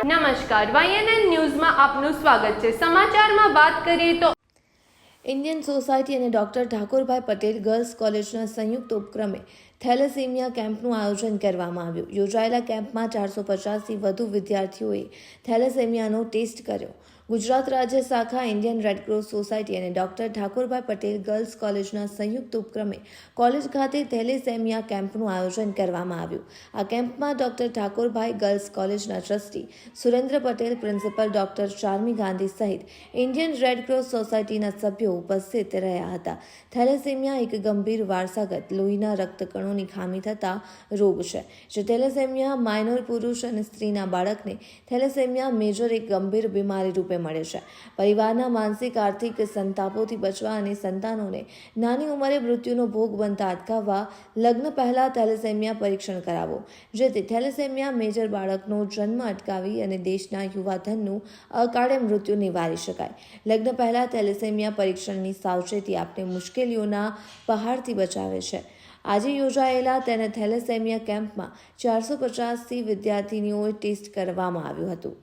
નમસ્કાર વાયએનએન ન્યૂઝમાં આપનું સ્વાગત છે. સમાચારમાં વાત કરીએ તો ઇન્ડિયન સોસાયટી અને ડોક્ટર ઠાકોરભાઈ પટેલ ગર્લ્સ કોલેજના સંયુક્ત ઉપક્રમે થેલેસેમિયા કેમ્પનું આયોજન કરવામાં આવ્યું. યોજાયેલા કેમ્પમાં ચારસો પચાસથી વધુ વિદ્યાર્થીઓએ થેલેસેમિયાનો ટેસ્ટ કર્યો. ગુજરાત રાજ્ય શાખા ઇન્ડિયન રેડક્રોસ સોસાયટી અને ડોક્ટર ઠાકોરભાઈ પટેલ ગર્લ્સ કોલેજના સંયુક્ત ઉપક્રમે કોલેજ ખાતે થેલેસેમિયા કેમ્પનું આયોજન કરવામાં આવ્યું. આ કેમ્પમાં ડોક્ટર ઠાકોરભાઈ ગર્લ્સ કોલેજના trustee Surendra Patel, principal doctor Charmi Gandhi સહિત ઇન્ડિયન રેડક્રોસ સોસાયટીના સભ્યો ઉપસ્થિત રહ્યા હતા. થેલેસેમિયા એક ગંભીર વારસાગત લોહીના રક્તકણોની ખામી થતા રોગ છે. જે થેલેસેમિયા, માઇનોર પુરુષ અને સ્ત્રીના બાળકને થેલેસેમિયા મેજર એક ગંભીર બીમારી રૂપે મળે છે. પરિવારના માનસિક, આર્થિક સંતાપોથી બચવા અને સંતાનોને નાની ઉંમરે મૃત્યુનો ભોગ બનતા અટકાવવા લગ્ન પહેલા થેલેસેમિયા પરીક્ષણ કરાવો. જેથી થેલેસેમિયા મેજર બાળકનો જન્મ અટકાવી અને દેશના યુવાધનનું અકાળે મૃત્યુ નિવારી શકાય. લગ્ન પહેલા થેલેસેમિયા પરીક્ષણની સાવચેતી આપને મુશ્કેલીઓના પહાડથી બચાવે છે. આજે યોજાયેલા તેને થેલેસેમિયા કેમ્પમાં ચારસો પચાસથી વિદ્યાર્થીનીઓએ ટેસ્ટ કરવામાં આવ્યું હતું.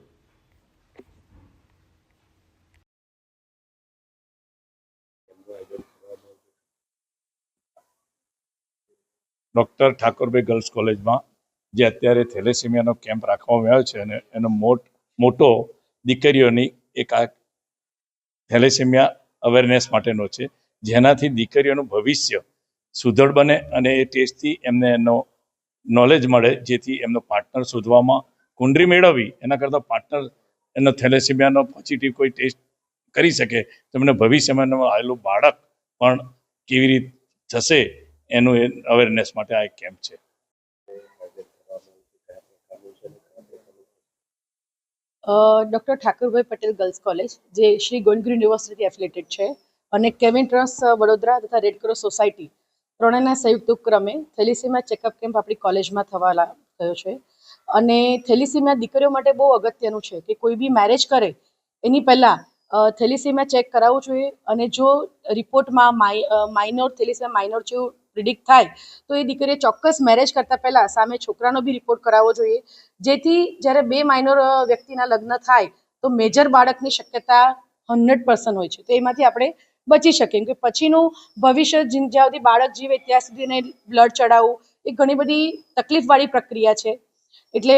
ડૉક્ટર ઠાકોરભાઈ ગર્લ્સ કોલેજમાં, જે અત્યારે થેલેસેમિયાનો કેમ્પ રાખવામાં આવ્યો છે અને એનો મોટ, મોટો દીકરીઓની એક આ થેલેસેમિયા અવેરનેસ માટેનો છે. જેનાથી દીકરીઓનું ભવિષ્ય સુદૃઢ બને અને એ ટેસ્ટથી એમને એનો નોલેજ મળે, જેથી એમનો પાર્ટનર શોધવામાં કુંડરી મેળવવી એના કરતાં પાર્ટનર એનો થેલેસેમિયાનો પોઝિટિવ કોઈ ટેસ્ટ કરી શકે, તો એમને ભવિષ્યમાં આવેલું બાળક પણ કેવી રીત થશે, એનું એ અવેરનેસ માટે આ એક કેમ્પ છે. Doctor Thakurbhai Patel girls college, જે શ્રી ગોવિંદગુરુ યુનિવર્સિટી એફિલેટેડ છે, અને કેવિન ટ્રસ્ટ વડોદરા તથા રેડક્રોસ સોસાયટી ત્રણેયના સંયુક્ત ઉપક્રમે થેલિસીમિયા ચેકઅપ કેમ્પ આપણી કોલેજમાં થવા થયો છે. અને થેલિસીમિયા દીકરીઓ માટે બહુ અગત્યનું છે કે કોઈ બી મેરેજ કરે, એની પહેલાં થેલિસીમિયા ચેક કરાવવું જોઈએ. અને જો રિપોર્ટમાં માઈ માઇનોર થેલિસીમિયા, માઇનોર જેવું પ્રિડિક્ટ થાય, તો એ દીકરીએ ચોક્કસ મેરેજ કરતાં પહેલાં સામે છોકરાનો બી રિપોર્ટ કરાવવો જોઈએ. જેથી જ્યારે બે માઇનોર વ્યક્તિના લગ્ન થાય, તો મેજર બાળકની શક્યતા હંડ્રેડ પર્સન્ટ હોય છે. તો એમાંથી આપણે બચી શકે. કે પછીનું ભવિષ્ય જ્યાં સુધી બાળક જીવે, ત્યાં સુધી એને બ્લડ ચડાવવું એ ઘણી બધી તકલીફવાળી પ્રક્રિયા છે. એટલે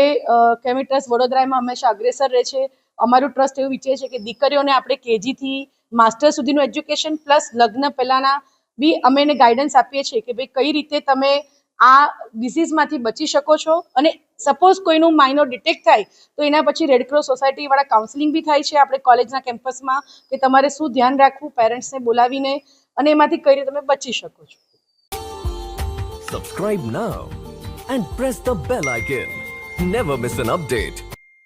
કેમી ટ્રસ્ટ વડોદરામાં હંમેશા અગ્રેસર રહે છે. અમારું ટ્રસ્ટ એવું વિચારે છે કે દીકરીઓને આપણે કેજીથી માસ્ટર સુધીનું એજ્યુકેશન પ્લસ લગ્ન પહેલાંના બી અમે એને ગાઈડન્સ આપીએ છીએ કે ભાઈ કઈ રીતે તમે આ ડિસીઝમાંથી બચી શકો છો અને સપોઝ કોઈનું માઇનોર ડિટેક્ટ થાય, તો એના પછી રેડક્રોસ સોસાયટીવાળા કાઉન્સેલિંગ બી થાય છે આપણે કોલેજના કેમ્પસમાં કે તમારે શું ધ્યાન રાખવું પેરેન્ટ્સને બોલાવીને અને એમાંથી કઈ રીતે તમે બચી શકો છો subscribe now and press the bell icon never miss an update.